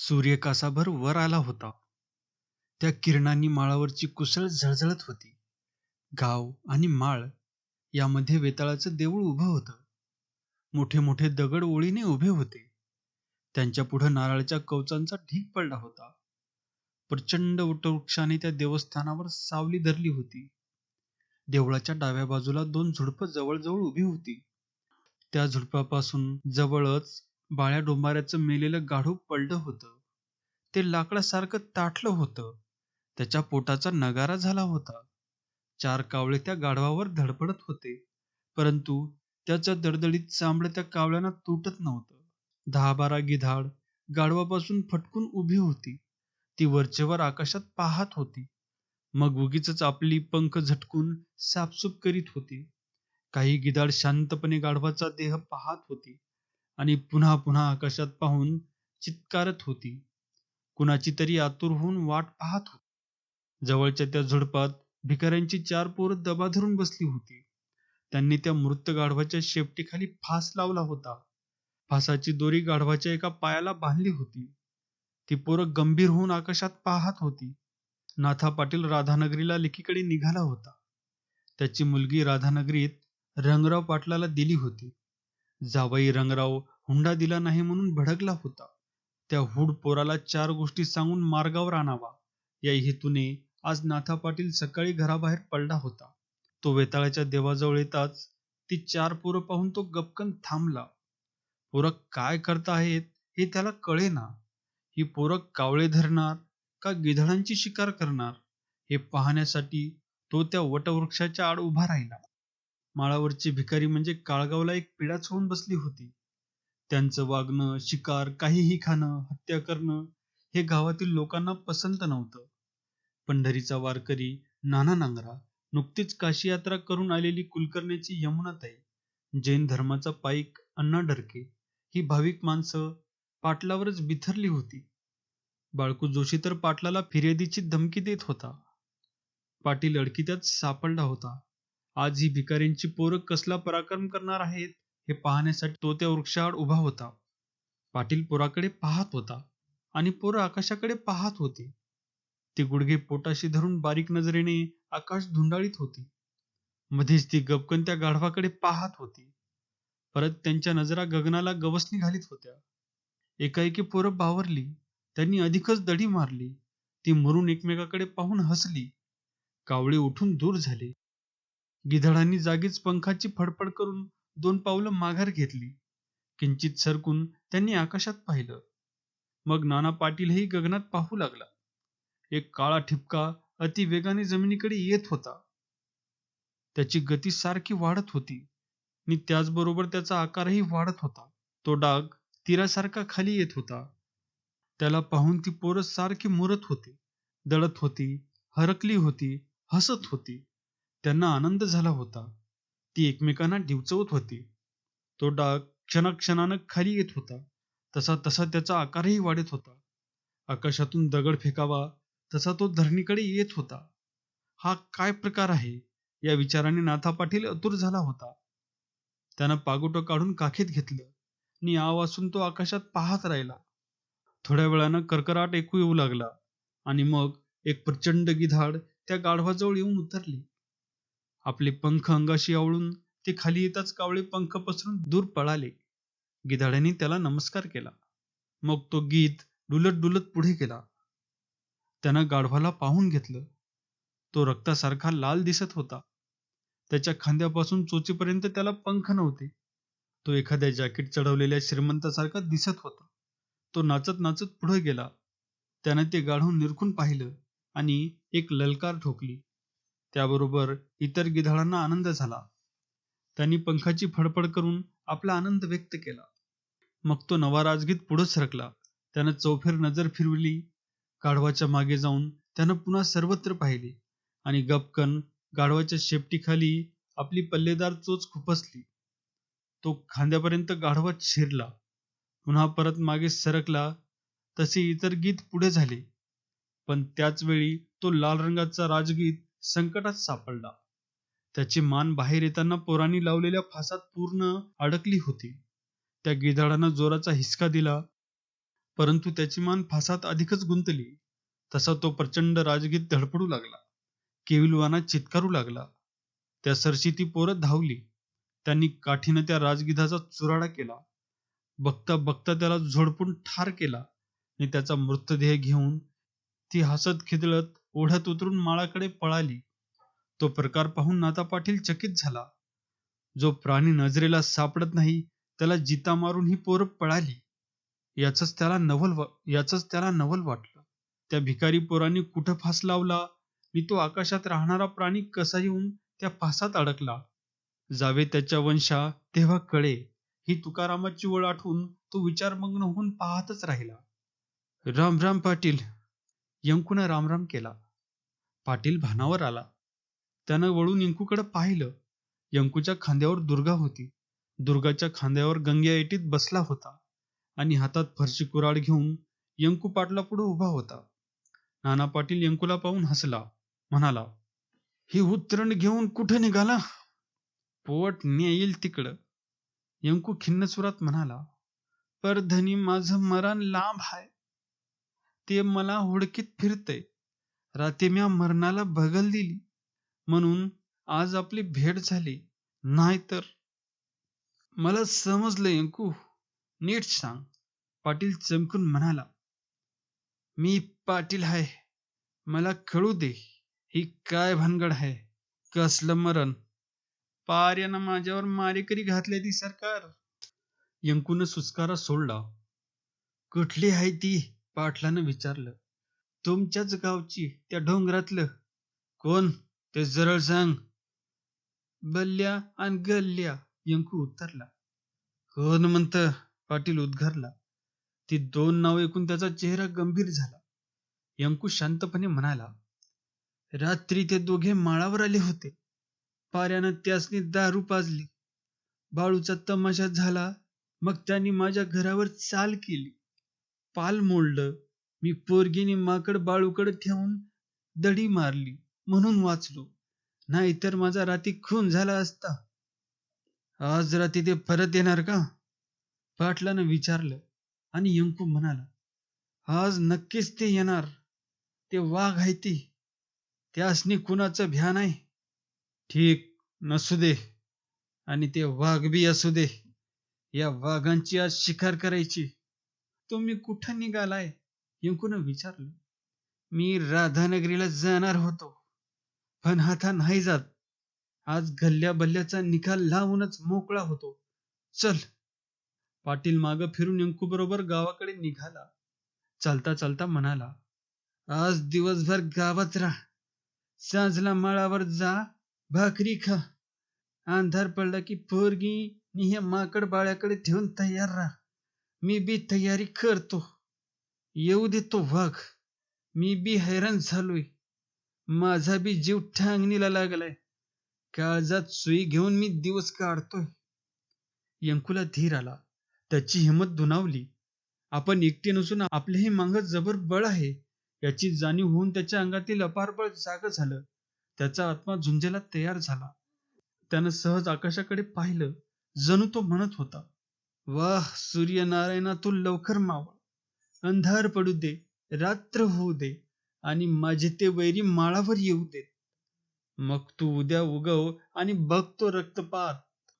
सूर्य कासाभर वर आला होता. त्या किरणांनी माळावरची कुसळ झळझळत होती. गाव आणि माळ यामध्ये वेताळाचं देऊळ उभं होतं. मोठे मोठे दगड ओळीने उभे होते. त्यांच्या पुढे नारळाच्या कवचांचा ढीग पडला होता. प्रचंड वटवृक्षाने त्या देवस्थानावर सावली धरली होती. देवळाच्या डाव्या बाजूला दोन झुडपं जवळजवळ उभी होती. त्या झुडपापासून जवळच बाळ्या डोंबाऱ्याचं मेलेलं गाढू पडलं होतं. ते लाकडासारखं ताठलं होतं. त्याच्या पोटाचा नगारा झाला होता. चार कावळे त्या गाढवावर धडपडत होते, परंतु त्याचं दडदडीत चांबडं त्या कावळ्यांना तुटत नव्हतं. दहा बारा गिधाड गाढवापासून फटकून उभी होती. ती वरचेवर आकाशात पाहत होती. मग उगीच आपली पंख झटकून साफसूप करीत होती. काही गिधाड शांतपणे गाढवाचा देह पाहत होती आणि पुन्हा पुन्हा आकाशात पाहून चित्कारत होती. कुणाची तरी आतुर होऊन वाट पाहत होती. जवळच्या त्या झुडपात भिकाऱ्यांची चार पोरं दबा धरून बसली होती. त्यांनी त्या मृत गाढवाच्या शेपटीखाली फास लावला होता. फासाची दोरी गाढवाच्या एका पायाला बांधली होती. ती पोरं गंभीर होऊन आकाशात पाहत होती. नाथा पाटील राधानगरीला लेकीकडे निघाला होता. त्याची मुलगी राधानगरीत रंगराव पाटलाला दिली होती. जावई रंगराव हुंडा दिला नाही म्हणून भडकला होता. त्या हुड पोराला चार गोष्टी सांगून मार्गावर आणावा या हेतूने आज नाथा पाटील सकाळी घराबाहेर पडला होता. तो वेताळाच्या देवाजवळ येताच ती चार पोरं पाहून तो गपकन थांबला. पोरं काय करताहेत हे त्याला कळेना. ही पोरं कावळे धरणार का गिधडांची शिकार करणार हे पाहण्यासाठी तो त्या वटवृक्षाच्या आड उभा राहिला. माळावरची भिकारी म्हणजे काळगावला एक पिढाच होऊन बसली होती. त्यांचं वागणं, शिकार, काहीही खाणं, हत्या करणं हे गावातील लोकांना पसंत नव्हतं. पंढरीचा वारकरी नाना नांगरा, नुकतीच काशी यात्रा करून आलेली कुलकर्ण्याची यमुनाताई, जैन धर्माचा पाईक अण्णा डरके ही भाविक माणसं पाटलावरच बिथरली होती. बाळकू जोशी तर पाटलाला फिर्यादीची धमकी देत होता. पाटील अडकित्यात सापडला होता. आज ही भिकाऱ्यांची पोरं कसला पराक्रम करणार आहेत हे पाहण्यासाठी तो त्या वृक्षाआड उभा होता. पाटील पोराकडे पाहत होता आणि पोरं आकाशाकडे पाहत होती. ती गुडघे पोटाशी धरून बारीक नजरेने आकाश धुंडाळीत होती. मध्येच ती गपकन त्या गाढवाकडे पाहत होती. परत त्यांच्या नजरा गगनाला गवसणी घालीत होत्या. एकाएकी पोरं बावरली. त्यांनी अधिकच दडी मारली. ती मरून एकमेकाकडे पाहून हसली. कावळे उठून दूर झाले. गिधडांनी जागीच पंखाची फडफड करून दोन पावलं माघार घेतली. किंचित सरकून त्यांनी आकाशात पाहिलं. मग नाना पाटीलही गगनात पाहू लागला. एक काळा ठिपका अति वेगाने जमिनीकडे येत होता. त्याची गती सारखी वाढत होती आणि त्याचबरोबर त्याचा आकारही वाढत होता. तो डाग तीरासारखा खाली येत होता. त्याला पाहून ती पोरं सारखी मुरत होती, दळत होती, हरकली होती, हसत होती. त्यांना आनंद झाला होता. ती एकमेकांना डिवचवत होती. तो डाग क्षणाक्षणानं खाली येत होता. तसा तसा त्याचा आकारही वाढत होता. आकाशातून दगड फेकावा तसा तो धरणीकडे येत होता. हा काय प्रकार आहे या विचाराने नाथा पाटील अतुर झाला होता. त्यानं पागोटं काढून काखेत घेतलं आणि आवासून तो आकाशात पाहत राहिला. थोड्या वेळानं कर्कराट ऐकू येऊ लागला आणि मग एक प्रचंड गिधाड त्या गाढवाजवळ येऊन उतरली. आपले पंख अंगाशी आवळून ते खाली येताच कावळे पंख पसरून दूर पळाले. गिधाड्याने त्याला नमस्कार केला. मग तो गीत डुलत डुलत पुढे गेला. त्यानं गाढवाला पाहून घेतलं. तो रक्तासारखा लाल दिसत होता. त्याच्या खांद्यापासून चोचीपर्यंत त्याला पंख नव्हते. तो एखाद्या जॅकेट चढवलेल्या श्रीमंतासारखा दिसत होता. तो नाचत नाचत पुढे गेला. त्यानं ते गाढव निरखून पाहिलं आणि एक ललकार ठोकली. त्याबरोबर इतर गिधाडांना आनंद झाला. त्यांनी पंखाची फडफड करून आपला आनंद व्यक्त केला. मग तो नवा राजगीत पुढे सरकला. त्यानं चौफेर नजर फिरवली. गाढवाच्या मागे जाऊन त्यानं पुन्हा सर्वत्र पाहिले आणि गपकन गाढवाच्या शेपटीखाली आपली पल्लेदार चोच खुपसली. तो खांद्यापर्यंत गाढवा शिरला. पुन्हा परत मागे सरकला तसे इतर गीत पुढे झाले. पण त्याच वेळी तो लाल रंगाचा राजगीत संकटात सापडला. त्याची मान बाहेर येताना पोरांनी लावलेल्या फासात पूर्ण अडकली होती. त्या गिधाडानं जोराचा हिसका दिला. परंतु त्याची मान फासात अधिकच गुंतली तसा तो प्रचंड राजगीत धडपडू लागला केविलवाना चित्कारू लागला त्या सरशी ती पोरं धावली त्यांनी काठीनं त्या राजगिधाचा चुराडा केला बघता बघता त्याला झोडपून ठार केला आणि त्याचा मृतदेह घेऊन ती हसत खिदळत ओढत उतरून माळाकडे पळाली. तो प्रकार पाहून नाता पाटील चकित झाला. जो प्राणी नजरेला सापडत नाही त्याला जिता मारून ही पोरं पळाली. याच त्याला नवल याच त्याला नवल वाटलं. त्या भिकारी पोरांनी कुठं फास लावला? मी तो आकाशात राहणारा प्राणी कसा येऊन त्या फासात अडकला? जावे त्याच्या वंशा तेव्हा कळे. ही तुकारामाची ओळ आठवून तो विचारमग्न होऊन पाहतच राहिला. राम राम पाटील. यंकूनं रामराम केला. पाटील भानावर आला. त्यानं वळून यंकूकडे पाहिलं. यंकूच्या खांद्यावर दुर्गा होती. दुर्गाच्या खांद्यावर गंग्या एटीत बसला होता आणि हातात फरशी कुराड घेऊन यंकू पाटला पुढे उभा होता. नाना पाटील यंकूला पाहून हसला. म्हणाला ही उतरण घेऊन कुठे निघाला? पोट नेईल तिकडं. यंकू खिन्न सुरात म्हणाला परधनी माझं मरण लांब आहे ते मला हुडकीत फिरते राते म्या मरणाला बगल दिली. म्हणून आज आपली भेट झाली. नाहीतर मला समजलं यंकू. नीट सांग. पाटील चमकून म्हणाला. मी पाटील आहे. मला कळू दे. ही काय भानगड आहे. कसलं मरण. पार्यानं माझ्यावर मारेकरी घातल्या ती सरकार. यंकून सुस्कारा सोडला. कुठली आहे ती? पाटलानं विचारलं. तुमच्याच गावची त्या डोंगरातलं. कोण? ते जरळ सांग. बल्ल्या आणि गल्ल्या यंकू उत्तरला कोण म्हणत? पाटील उद्गारला. ती दोन नाव ऐकून त्याचा चेहरा गंभीर झाला. यंकू शांतपणे म्हणाला रात्री ते दोघे माळावर आले होते. पाऱ्यानं त्यासनी दारू पाजली. बाळूचा तमाशा झाला. मग त्यांनी माझ्या घरावर चाल केली. पाल मोडलं. मी पोरगीने माकड बाळूकड ठेवून दडी मारली म्हणून वाचलो. नाहीतर माझा राती खून झाला असता. आज रात्री ते परत येणार का? पाटलानं विचारलं आणि यंकू म्हणाला आज नक्कीच ते येणार. ते वाघ आहे ती. त्यासनी कुणाचं भ्या नाही. ठीक नसू दे. आणि ते वाघ बी असू दे. या वाघांची आज शिकार करायची. तुम्ही कुठं निघालाय? यंकून विचारलं मी राधानगरीला जाणार होतो पण हाता नाही जात. आज गल्ल्या बल्ल्याचा निकाल लावूनच मोकळा होतो. चल. पाटील माग फिरून यंकू बरोबर गावाकडे निघाला. चालता चालता म्हणाला आज दिवसभर गावात राहा. सांजला माळावर जा भाकरी खा. अंधार पडला की पोरगी मी हे माकड बाळ्याकडे ठेवून तयार राहा. मी बी तयारी करतो. येऊ देतो वाघ. मी बी हैराण झालोय. माझा बी जीव ठांगणीला लागलाय. काळजात सुई घेऊन मी दिवस काढतोय. यंकुला धीर आला. त्याची हिंमत दुनावली आपण एकटे नसून आपल्याही मांग जबर बळ आहे. याची जाणीव होऊन त्याच्या अंगातील अपार बळ जाग झालं. त्याचा आत्मा झुंजायला तयार झाला. त्यानं सहज आकाशाकडे पाहिलं. जणू तो म्हणत होता वाह सूर्यनारायणा तू लवकर मावळ. अंधार पडू दे रात्र होऊ दे आणि माझे ते वैरी माळावर येऊ दे. मग तू उद्या उगव आणि बघ तो रक्तपात.